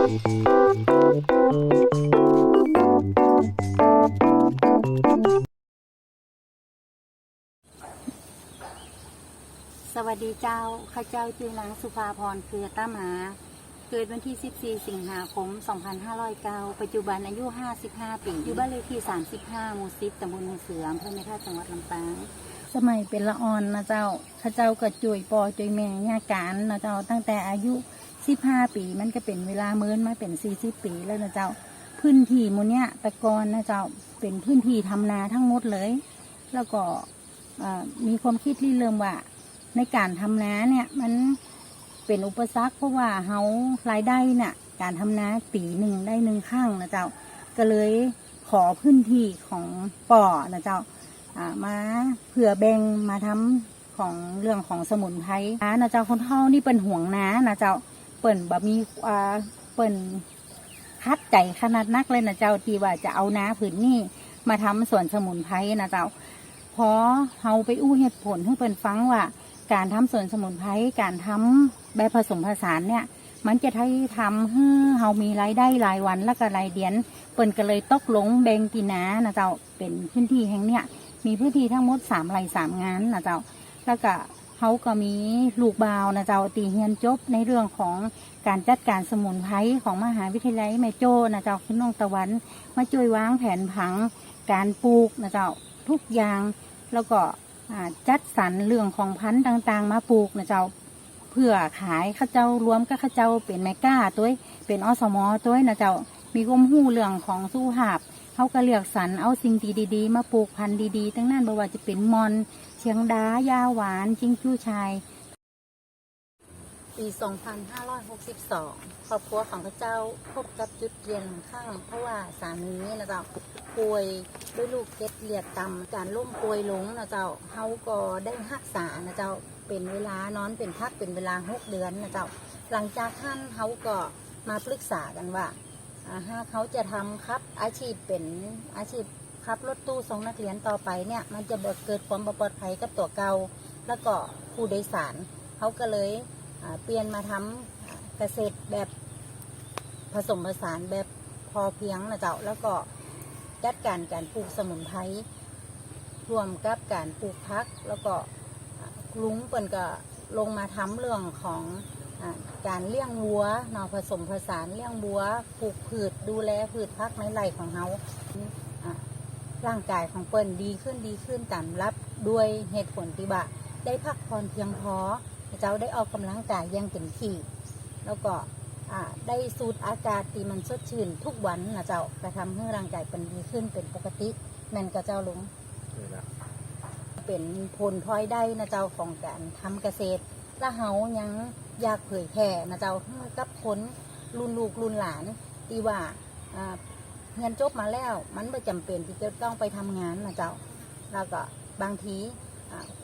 สวัสดีเจ้า ข้าเจ้าชื่อนางสุภาพรเครือต้าหมา เกิดวันที่ 14 สิงหาคม 2509 ปัจจุบันอายุ 55 ปี อยู่บ้านเลขที่ 35 หมู่10ตำบลหมู่เสืออำเภอแม่ท่าจังหวัดลำปาง สมัยเป็นละอ่อนนะเจ้า ข้าเจ้าก็จุยปอจุยแม่ยาการนะเจ้าตั้งแต่อายุ สิบห้าปีมันก็เป็นเวลาเมินมาเป็นสี่สิบปีแล้วนะเจ้า พื้นที่มูเนี้ยตะกอนนะเจ้าเป็นพื้นที่ทำนาทั้งหมดเลย แล้วก็มีความคิดที่เริ่มว่า ในการทำนาเนี่ยมันเป็นอุปสรรคเพราะว่าเฮารายได้เนี่ยการทำนาปีหนึ่งได้หนึ่งข้างนะเจ้าก็เลยขอพื้นที่ของป่อนะเจ้ามาเผื่อแบ่งมาทำของเรื่องของสมุนไพรนะเจ้าคนเท่านี่เป็นห่วงนะนะเจ้า เปิ่นบะมีอ่าเปิ่นคัดใจขนาดนักเลยนะเจ้าที่ว่าจะเอาน้าผืนนี่มาทำสวนสมุนไพรนะเจ้าพอเฮาไปอู้เหตุผลให้เปิ่นฟังว่า การทำสวนสมุนไพรการทำแบบผสมผสานเนี่ย มันจะให้ทำให้เฮามีรายได้รายวันแล้วก็รายเดือนเปิ่นก็เลยตกลงแบ่งกีนานะเจ้าเป็นพื้นที่แห่งเนี้ยมีพื้นที่ทั้งหมดสามไร่สามงานนะเจ้าแล้วก็ เขาก็มีลูกบาวนะเจ้าตีเฮียนจบในเรื่องของการจัดการสมุนไพรของมหาวิทยาลัยแม่โจ้นะเจ้าขึ้นน้องตะวันมาช่วยวางแผนผังการปลูกนะเจ้าทุกอย่างแล้วก็จัดสรรเรื่องของพันธุ์ต่างๆ มาปลูกนะเจ้าเพื่อขายข้าเจ้ารวมก็ข้าเจ้าเป็นแมก้าตัวเองเป็นอสมอตัวนะเจ้ามีความรู้เรื่องของสุขภาพ เขาก็เลือกสรรเอาสิ่งดีๆ มาปลูกพันธุ์ดีๆตั้งนั้นบ่ว่าจะเป็นมอน เชียงดายาหวานจิงจู้ชาย ปี 2562 ครอบครัวของพระเจ้าพบกับจุดเปลี่ยนข้าง เพราะว่าสามีนะเจ้าป่วยด้วยลูกเก็ดเลียดตำการล่มป่วยหลงนะเจ้าเขาก็ได้รักษานะเจ้าเป็นเวลานอนเป็นพักเป็นเวลาหกเดือนนะเจ้าหลังจากท่านเขาก็มาปรึกษากันว่า ถ้าเขาจะทำครับอาชีพเป็นอาชีพขับรถตู้ส่งนักเรียนต่อไปเนี่ยมันจะเกิดความปลอดภัยกับตัวเก่าแล้วก็ผู้โดยสารเขาก็เลยเปลี่ยนมาทำอ่าเกษตรแบบผสมผสานแบบพอเพียงนะเจ้าแล้วก็จัดการการปลูกสมุนไพรรวมกับการปลูกพัก แล้วก็ลุงเปิ่นก็ลงมาทำเรื่องของ การเลี้ยงวัวเนาะผสมผสานเลี้ยงวัวปลูกพืชดูแลพืชพักในไร่ของเขาอ่าร่างกายของเปิ้นดีขึ้นดีขึ้นตามรับด้วยเหตุผลที่ว่าได้พักผ่อนเพียงพอเจ้าได้ออกกำลังกายอยังเต็มที่แล้วก็อ่าได้สูดอากาศที่มันสดชื่นทุกวันนะเจ้ากระทำให้ร่างกายเป็นดีขึ้นเป็นปกติแม่นกับเจ้าลุงนี่แหละเป็นผลพลอยได้นะเจ้าของการทำเกษตรและเฮายังอยากเผยแผ่นะเจ้ากับคนรุ่นลูกรุ่นหลานที่ว่าเงินจบมาแล้วมันไม่จำเป็นที่จะต้องไปทำงานนะเจ้าแล้วก็บางที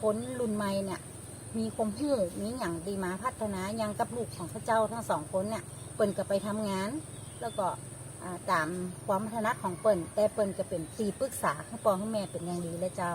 คนรุ่นใหม่เนี่ยมีความหู้มีอย่างดีมาพัฒนายังกับลูกของพระเจ้าทั้งสองคนเนี่ยเปิ่นก็ไปทำงาน แล้วก็ตามความถนัดของเปิ่นแต่เปิ่นก็เป็นตีปรึกษาให้ปอให้าแม่เป็นอย่างดีเลยเจ้า